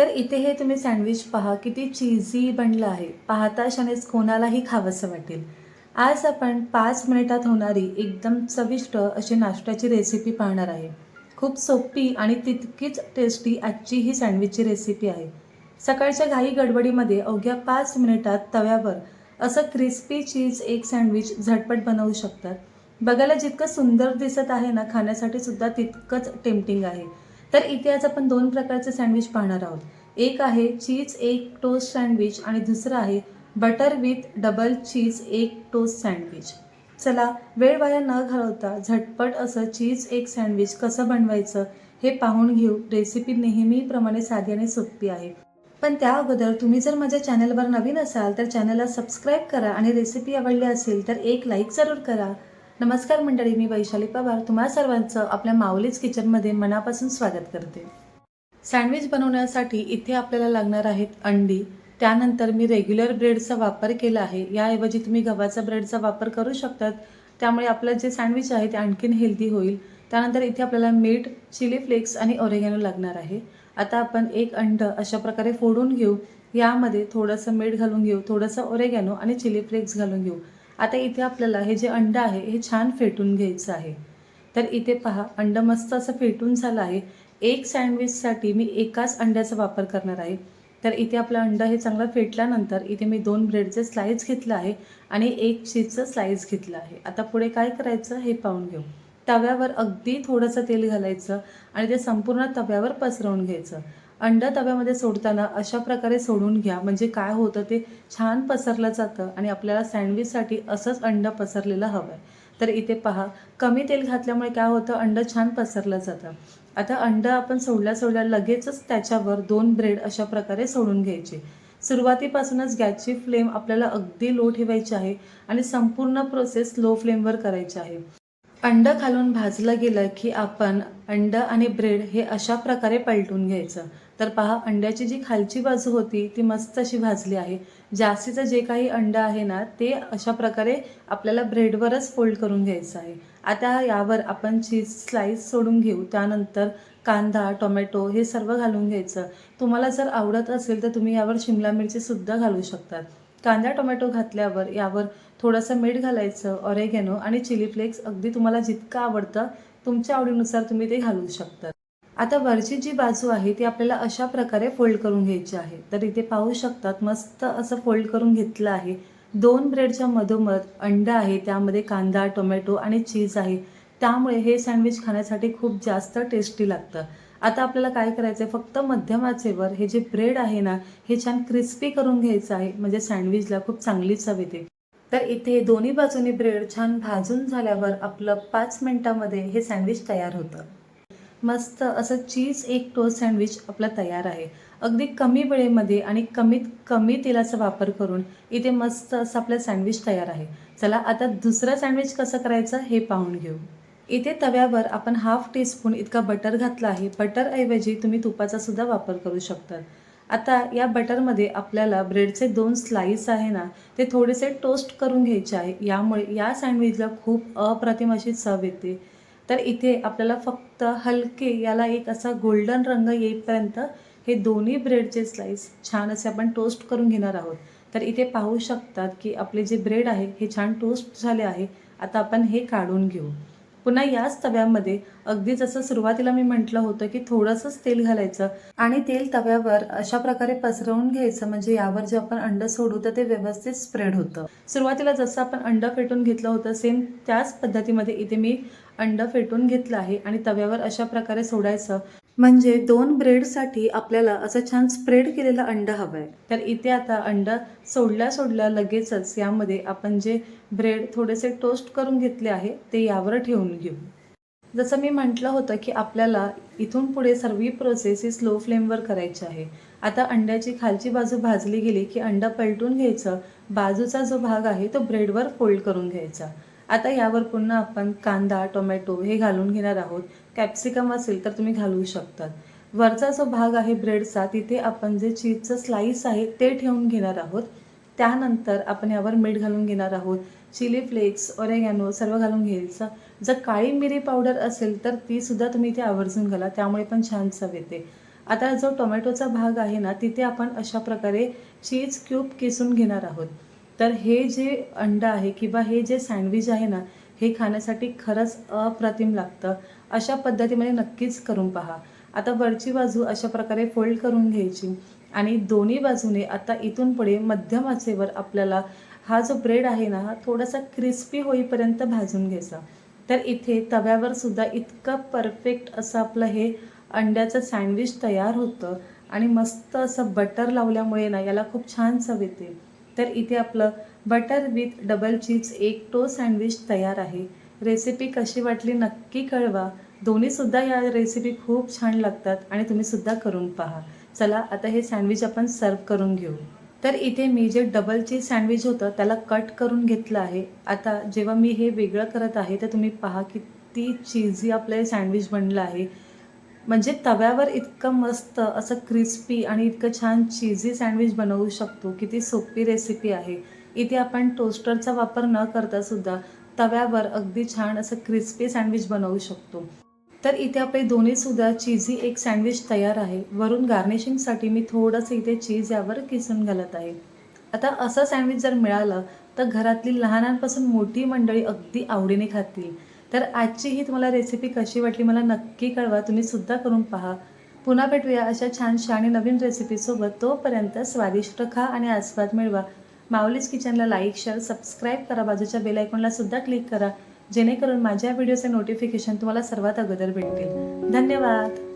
तर इथे हे तुम्ही सँडविच पहा किती चीझी बनलं आहे. पाहता क्षणीच कोणालाही खावंसं वाटेल. आज आपण पाच मिनिटात होणारी एकदम चविष्ट अशी नाश्त्याची रेसिपी पाहणार आहे. खूप सोपी आणि तितकीच टेस्टी आजची ही सँडविचची रेसिपी आहे. सकाळच्या घाई गडबडीमध्ये अवघ्या पाच मिनिटात तव्यावर असं क्रिस्पी चीज एक सँडविच झटपट बनवू शकतात. बघायला जितकं सुंदर दिसत आहे ना खाण्यासाठी सुद्धा तितकंच टेम्पटिंग आहे. तर इथे आज आपण दोन प्रकारचे सँडविच पाहणार आहोत. एक आहे चीज एक टोस्ट सँडविच आणि दुसरं आहे बटर विथ डबल चीज एक टोस्ट सँडविच. चला वेळ वाया न घालवता झटपट असं चीज एक सँडविच कसं बनवायचं हे पाहून घेऊ. रेसिपी नेहमीप्रमाणे साधी आणि सोपी आहे. पण त्या अगोदर तुम्ही जर माझ्या चॅनलवर नवीन असाल तर चॅनलला सबस्क्राईब करा आणि रेसिपी आवडली असेल तर एक लाईक जरूर करा. नमस्कार मंडळी मी वैशाली पवार तुम्हा सर्वांचं आपल्या माऊलीच किचनमध्ये मनापासून स्वागत करते. सँडविच बनवण्यासाठी इथे आपल्याला लागणार आहेत अंडी. त्यानंतर मी रेग्युलर ब्रेडचा वापर केला आहे. याऐवजी तुम्ही गव्हाचा ब्रेडचा वापर करू शकतात. त्यामुळे आपलं जे सँडविच आहे ते आणखीन हेल्दी होईल. त्यानंतर इथे आपल्याला मीठ चिली फ्लेक्स आणि ओरेगॅनो लागणार आहे. आता आपण एक अंड अशा प्रकारे फोडून घेऊ. यामध्ये थोडंसं मीठ घालून घेऊ थोडंसं ओरेगॅनो आणि चिली फ्लेक्स घालून घेऊ. आता इथे आपल्याला हे जे अंड आहे हे छान फेटून घ्यायचं आहे. तर इथे पहा अंड मस्त असं फेटून झालं आहे. एक सँडविचसाठी मी एकाच अंड्याचा वापर करणार आहे. तर इथे आपलं अंड हे चांगलं फेटल्यानंतर इथे मी दोन ब्रेडचे स्लाईस घेतलं आहे आणि एक चीजचं स्लाईस घेतलं आहे. आता पुढे काय करायचं हे पाहून घेऊ. तव्यावर अगदी थोडंसं तेल घालायचं आणि ते संपूर्ण तव्यावर पसरवून घ्यायचं. अंड तव्यामध्ये सोडताना अशा प्रकारे सोडून घ्या. म्हणजे काय होतं ते छान पसरलं जातं आणि आपल्याला सँडविचसाठी असंच अंड पसरलेलं हवं आहे तर इथे पहा कमी तेल घातल्यामुळे काय होतं अंड छान पसरलं जातं. आता अंड आपण सोडल्या सोडल्या लगेचच त्याच्यावर दोन ब्रेड अशा प्रकारे सोडून घ्यायचे. सुरुवातीपासूनच गॅसची फ्लेम आपल्याला अगदी लो ठेवायची आहे आणि संपूर्ण प्रोसेस लो फ्लेमवर करायची आहे. अंड खालून भाजलं गेलं की आपण अंड आणि ब्रेड हे अशा प्रकारे पलटून घ्यायचं. तर पहा अंड्याची जी खालची बाजू होती ती मस्त अशी भाजली आहे. जास्तीचं जे काही अंड आहे ना ते अशा प्रकारे आपल्याला ब्रेडवरच फोल्ड करून घ्यायचं आहे. आता यावर आपण चीज स्लाईस सोडून घेऊ त्यानंतर कांदा टोमॅटो हे सर्व घालून घ्यायचं. तुम्हाला जर आवडत असेल तर तुम्ही यावर शिमला मिरचीसुद्धा घालू शकतात. कांदा टोमॅटो घातल्यावर यावर थोडंसं मीठ घालायचं ऑरेगॅनो आणि चिली फ्लेक्स अगदी तुम्हाला जितकं आवडतं तुमच्या आवडीनुसार तुम्ही ते घालू शकता. आता वरची जी बाजू आहे ती आपल्याला अशा प्रकारे फोल्ड करून घ्यायची आहे. तर इथे पाहू शकतात मस्त असं फोल्ड करून घेतलं आहे. दोन ब्रेडच्या मधोमध अंडा आहे त्यामध्ये कांदा टोमॅटो आणि चीज आहे. त्यामुळे हे सँडविच खाण्यासाठी खूप जास्त टेस्टी लागतं. आता आपल्याला काय करायचं आहे फक्त मध्यमाचेवर हे जे ब्रेड आहे ना हे छान क्रिस्पी करून घ्यायचं आहे. म्हणजे सँडविचला खूप चांगली चव येते. तर इथे दोन्ही बाजूनी ब्रेड छान भाजून झाल्यावर आपलं पाच मिनिटामध्ये हे सँडविच तयार होतं. मस्त असं चीज एक टोस्ट सँडविच आपलं तयार आहे. अगदी कमी वेळेमध्ये आणि कमीत कमी तेलाचा वापर करून इथे मस्त असं आपलं सँडविच तयार आहे. चला आता दुसरं सँडविच कसं करायचं हे पाहून घेऊ. इथे तव्यावर आपण हाफ टीस्पून इतका बटर घातला आहे. बटरऐवजी तुम्ही तुपाचा सुद्धा वापर करू शकतात. आता या बटरमध्ये आपल्याला ब्रेडचे दोन स्लाईस आहे ना ते थोडेसे टोस्ट करून घ्यायचे आहे. यामुळे या सँडविचला खूप अप्रतिम अशी चव येते. तर इथे आपल्याला फक्त हलके याला एक असा गोल्डन रंग येईपर्यंत हे दोन्ही ब्रेडचे स्लाईस छान असे आपण टोस्ट करून घेणार आहोत. तर इथे पाहू शकतात की आपले जे ब्रेड आहे हे छान टोस्ट झाले आहे. आता आपण हे काढून घेऊ. पुन्हा याच तव्यामध्ये अगदी जसं सुरुवातीला मी म्हटलं होतं की थोडंसंच तेल घालायचं आणि तेल तव्यावर अशा प्रकारे पसरवून घ्यायचं म्हणजे यावर जे आपण अंड सोडू तर ते व्यवस्थित स्प्रेड होतं. सुरुवातीला जसं आपण अंड फेटून घेतलं होतं सेम त्याच पद्धतीमध्ये इथे मी अंड फेटून घेतलं आहे आणि तव्यावर अशा प्रकारे सोडायचं. म्हणजे दोन ब्रेडसाठी आपल्याला असं छान स्प्रेड केलेलं अंड हवं आहे तर इथे आता अंड सोडल्या सोडल्या लगेचच यामध्ये आपण जे ब्रेड थोडेसे टोस्ट करून घेतले आहे ते यावर ठेवून घेऊ. जसं मी म्हटलं होतं की आपल्याला इथून पुढे सर्व प्रोसेस ही स्लो फ्लेमवर करायची आहे. आता अंड्याची खालची बाजू भाजली गेली की अंडा पलटून घ्यायचं. बाजूचा जो भाग आहे तो ब्रेडवर फोल्ड करून घ्यायचा. आता यावर पुन्हा आपण कांदा टोमॅटो हे घालून घेणार आहोत. कॅप्सिकम असेल तर तुम्ही घालू शकतात. वरचा जो भाग आहे ब्रेडचा तिथे आपण जे चीजचं स्लाईस आहे ते ठेवून घेणार आहोत. त्यानंतर आपण यावर मीठ घालून घेणार आहोत. चिली फ्लेक्स ओरेगॅनो सर्व घालून घ्यायचं. जर काळी मिरी पावडर असेल तर ती सुद्धा तुम्ही इथे आवर्जून घाला त्यामुळे पण छान चव येते. आता जो टोमॅटोचा भाग आहे ना तिथे आपण अशा प्रकारे चीज क्यूब किसून घेणार आहोत. तर हे जे अंड आहे किंवा हे जे सँडविच आहे ना हे खाण्यासाठी खरंच अप्रतिम लागतं. अशा पद्धतीमध्ये नक्कीच करून पहा. आता वरची बाजू अशा प्रकारे फोल्ड करून घ्यायची आणि दोन्ही बाजूने आता इथून पुढे मध्यम आचेवर आपल्याला हा जो ब्रेड आहे ना हा थोडासा क्रिस्पी होईपर्यंत भाजून घ्यायचा. तर इथे तव्यावर सुद्धा इतकं परफेक्ट असं आपलं हे अंड्याचं सँडविच तयार होतं आणि मस्त असं बटर लावल्यामुळे ना याला खूप छान चव येते. तर इथे आपलं बटर विथ डबल चीज एक टो सँडविच तयार आहे. रेसिपी कशी वाटली नक्की कळवा. दोन्हीसुद्धा या रेसिपी खूप छान लागतात आणि तुम्हीसुद्धा करून पहा. चला आता हे सँडविच आपण सर्व करून घेऊ. तर इथे मी जे डबल चीज सँडविच होतं त्याला कट करून घेतलं आहे. आता जेव्हा मी हे वेगळं करत आहे तर तुम्ही पहा किती चीजी आपलं हे सँडविच बनलं आहे. म्हणजे तव्यावर इतकं मस्त असं क्रिस्पी आणि इतकं छान चीझी सँडविच बनवू शकतो किती सोपी रेसिपी आहे. इथे आपण टोस्टरचा वापर न करता सुद्धा तव्यावर अगदी छान असं क्रिस्पी सँडविच बनवू शकतो. तर इथे आपले दोन्हीसुद्धा चीझी एक सँडविच तयार आहे. वरून गार्निशिंगसाठी मी थोडंसं इथे चीज यावर किसून घालत आहे. आता असं सँडविच जर मिळालं तर घरातली लहानांपासून मोठी मंडळी अगदी आवडीने खातील. तर आजची ही तुम्हाला रेसिपी कशी वाटली मला नक्की कळवा. तुम्ही सुद्धा करून पहा. पुन्हा भेटूया अशा छान आणि नवीन रेसिपीसोबत तोपर्यंत स्वादिष्ट खा आणि आस्वाद मिळवा. माऊलीज किचनला लाईक शेअर सबस्क्राईब करा. बाजूच्या बेल आयकॉनला सुद्धा क्लिक करा. जेणेकरून माझ्या व्हिडिओचे नोटिफिकेशन तुम्हाला सर्वात अगोदर भेटतील. धन्यवाद.